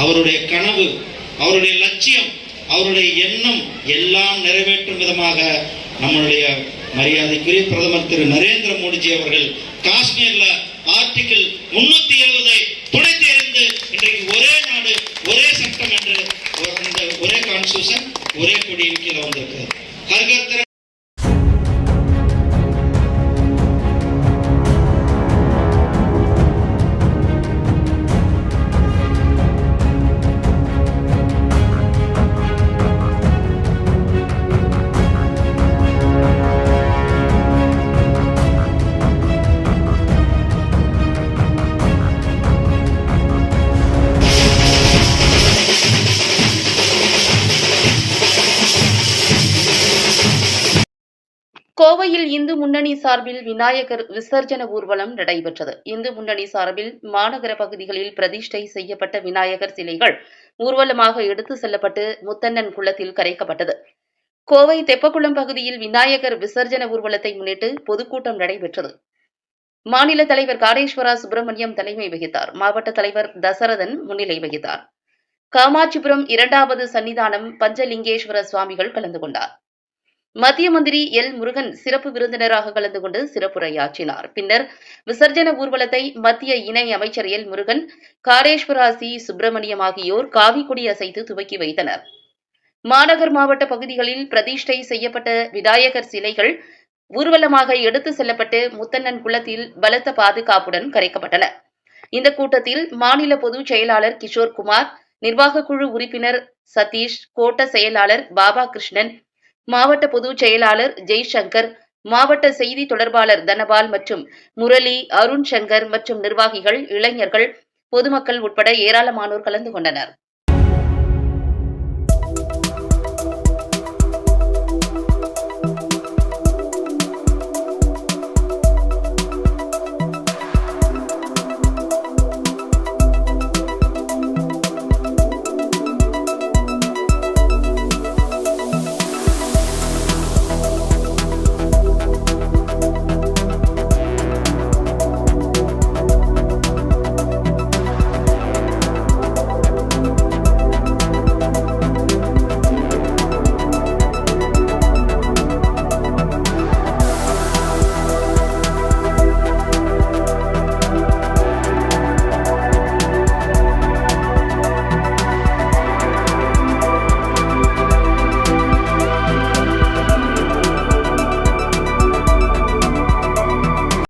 அவருடைய கனவு அவருடைய லட்சியம் அவருடைய எண்ணம் எல்லாம் நிறைவேற்றும் விதமாக நம்மளுடைய மரியாதைக்குரிய பிரதமர் திரு நரேந்திர மோடிஜி அவர்கள் காஷ்மீர்ல ஆர்டிகிள் முன்னூத்தி எழுபதை துடைத்து எறிந்து இன்றைக்கு ஒரே நாடு ஒரே சட்டம் என்று அந்த ஒரே கான்ஸ்டியூஷன் ஒரே கொடியின் கீழே வந்திருக்கிறது. ஹர்கர் கோவையில் இந்து முன்னணி சார்பில் விநாயகர் விசர்ஜன ஊர்வலம் நடைபெற்றது. இந்து முன்னணி சார்பில் மாநகர பகுதிகளில் பிரதிஷ்டை செய்யப்பட்ட விநாயகர் சிலைகள் ஊர்வலமாக எடுத்து செல்லப்பட்டு முத்தண்ணன் குளத்தில் கரைக்கப்பட்டது. கோவை தெப்பக்குளம் பகுதியில் விநாயகர் விசர்ஜன ஊர்வலத்தை முன்னிட்டு பொதுக்கூட்டம் நடைபெற்றது. மாநில தலைவர் காடேஸ்வரா சுப்பிரமணியம் தலைமை வகித்தார். மாவட்ட தலைவர் தசரதன் முன்னிலை வகித்தார். காமாட்சிபுரம் இரண்டாவது சன்னிதானம் பஞ்சலிங்கேஸ்வர சுவாமிகள் கலந்து கொண்டார். மத்திய மந்திரி எல் முருகன் சிறப்பு விருந்தினராக கலந்து கொண்டு சிறப்புரையாற்றினார். பின்னர் விசர்ஜன ஊர்வலத்தை மத்திய இணை அமைச்சர் எல் முருகன் காரேஸ்வரா சி. சுப்பிரமணியம் ஆகியோர் காவிக்கொடி அசைத்து துவக்கி வைத்தனர். மாநகர் மாவட்ட பகுதிகளில் பிரதிஷ்டை செய்யப்பட்ட விநாயகர் சிலைகள் ஊர்வலமாக எடுத்து செல்லப்பட்டு முத்தண்ணன் குளத்தில் பலத்த பாதுகாப்புடன் கரைக்கப்பட்டன. இந்த கூட்டத்தில் மாநில பொதுச் செயலாளர் கிஷோர் குமார் நிர்வாகக்குழு உறுப்பினர் சதீஷ் கோட்ட செயலாளர் பாபா கிருஷ்ணன் மாவட்ட பொதுச் செயலாளர் ஜெய்சங்கர் மாவட்ட செய்தி தொடர்பாளர் தனபால் மற்றும் முரளி அருண் சங்கர் மற்றும் நிர்வாகிகள் இளைஞர்கள் பொதுமக்கள் உட்பட ஏராளமானோர் கலந்து கொண்டனர்.